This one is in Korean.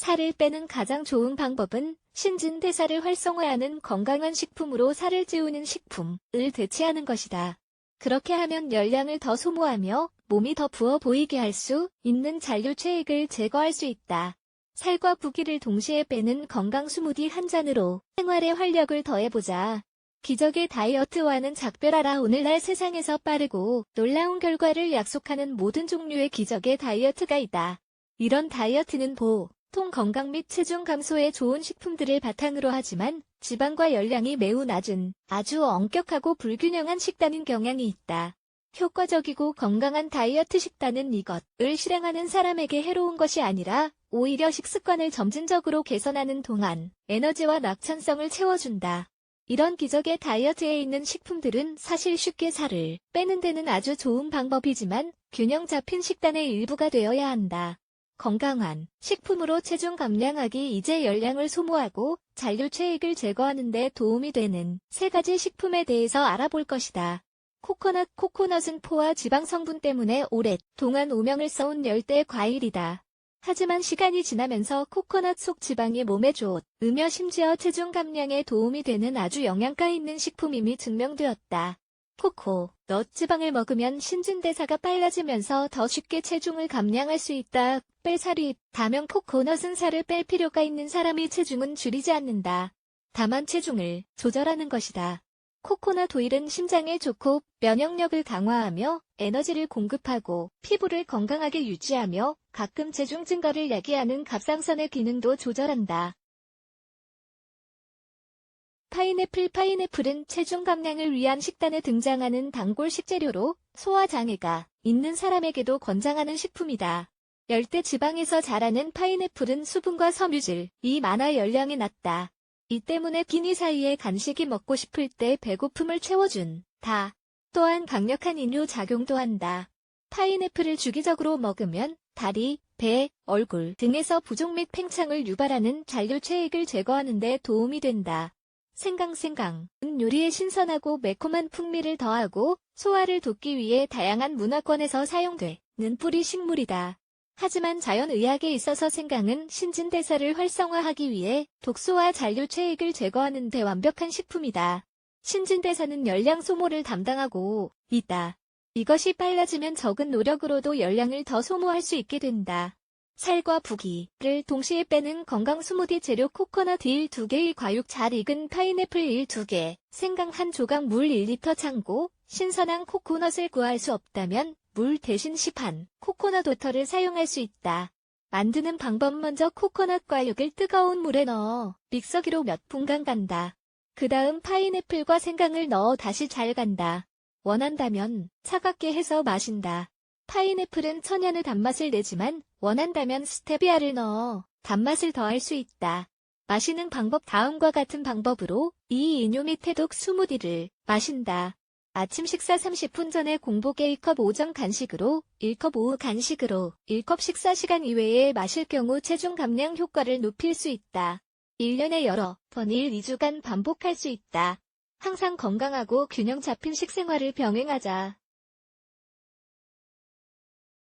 살을 빼는 가장 좋은 방법은 신진대사를 활성화하는 건강한 식품으로 살을 찌우는 식품을 대체하는 것이다. 그렇게 하면 열량을 더 소모하며 몸이 더 부어 보이게 할 수 있는 잔류 체액을 제거할 수 있다. 살과 부기를 동시에 빼는 건강 스무디 한 잔으로 생활에 활력을 더해보자. 기적의 다이어트와는 작별하라 오늘날 세상에서 빠르고 놀라운 결과를 약속하는 모든 종류의 기적의 다이어트가 있다. 이런 다이어트는 보, 통 건강 및 체중 감소에 좋은 식품들을 바탕으로 하지만 지방과 열량이 매우 낮은 아주 엄격하고 불균형한 식단인 경향이 있다. 효과적이고 건강한 다이어트 식단은 이것을 실행하는 사람에게 해로운 것이 아니라 오히려 식습관을 점진적으로 개선하는 동안 에너지와 낙천성을 채워준다. 이런 기적의 다이어트에 있는 식품들은 사실 쉽게 살을 빼는 데는 아주 좋은 방법이지만 균형 잡힌 식단의 일부가 되어야 한다. 건강한 식품으로 체중 감량하기 이제 열량을 소모하고 잔류체액을 제거하는 데 도움이 되는 세 가지 식품에 대해서 알아볼 것이다. 코코넛 코코넛은 포화 지방 성분 때문에 오랫동안 오명을 써온 열대 과일이다. 하지만 시간이 지나면서 코코넛 속 지방이 몸에 좋으며 심지어 체중 감량에 도움이 되는 아주 영양가 있는 식품임이 증명되었다. 코코, 넛 지방을 먹으면 신진대사가 빨라지면서 더 쉽게 체중을 감량할 수 있다. 뺄살이 다면 코코넛은 살을 뺄 필요가 있는 사람이 체중은 줄이지 않는다. 다만 체중을 조절하는 것이다. 코코넛 오일은 심장에 좋고 면역력을 강화하며 에너지를 공급하고 피부를 건강하게 유지하며 가끔 체중 증가를 야기하는 갑상선의 기능도 조절한다. 파인애플 파인애플은 체중 감량을 위한 식단에 등장하는 단골 식재료로 소화장애가 있는 사람에게도 권장하는 식품이다. 열대 지방에서 자라는 파인애플은 수분과 섬유질이 많아 열량이 낮다. 이 때문에 기니 사이에 간식이 먹고 싶을 때 배고픔을 채워준 다. 또한 강력한 이뇨 작용도 한다. 파인애플을 주기적으로 먹으면 다리, 배, 얼굴 등에서 부종 및 팽창을 유발하는 잔류 체액을 제거하는 데 도움이 된다. 생강생강은 요리에 신선하고 매콤한 풍미를 더하고 소화를 돕기 위해 다양한 문화권에서 사용되는 뿌리 식물이다. 하지만 자연의학에 있어서 생강은 신진대사를 활성화하기 위해 독소와 잔류 체액을 제거하는 데 완벽한 식품이다. 신진대사는 열량 소모를 담당하고 있다. 이것이 빨라지면 적은 노력으로도 열량을 더 소모할 수 있게 된다. 살과 부기를 동시에 빼는 건강 스무디 재료 코코넛 1 2개 과육 잘 익은 파인애플 1 2개, 생강 한 조각 물 1리터 참고 신선한 코코넛을 구할 수 없다면 물 대신 시판 코코넛 워터를 사용할 수 있다. 만드는 방법 먼저 코코넛 과육을 뜨거운 물에 넣어 믹서기로 몇 분간 간다. 그 다음 파인애플과 생강을 넣어 다시 잘 간다. 원한다면 차갑게 해서 마신다. 파인애플은 천연의 단맛을 내지만 원한다면 스테비아를 넣어 단맛을 더할 수 있다. 마시는 방법 다음과 같은 방법으로 이 이뇨 및 해독 스무디를 마신다. 아침 식사 30분 전에 공복에 1컵 오전 간식으로 1컵 오후 간식으로 1컵 식사 시간 이외에 마실 경우 체중 감량 효과를 높일 수 있다. 1년에 여러 번 1, 2주간 반복할 수 있다. 항상 건강하고 균형 잡힌 식생활을 병행하자.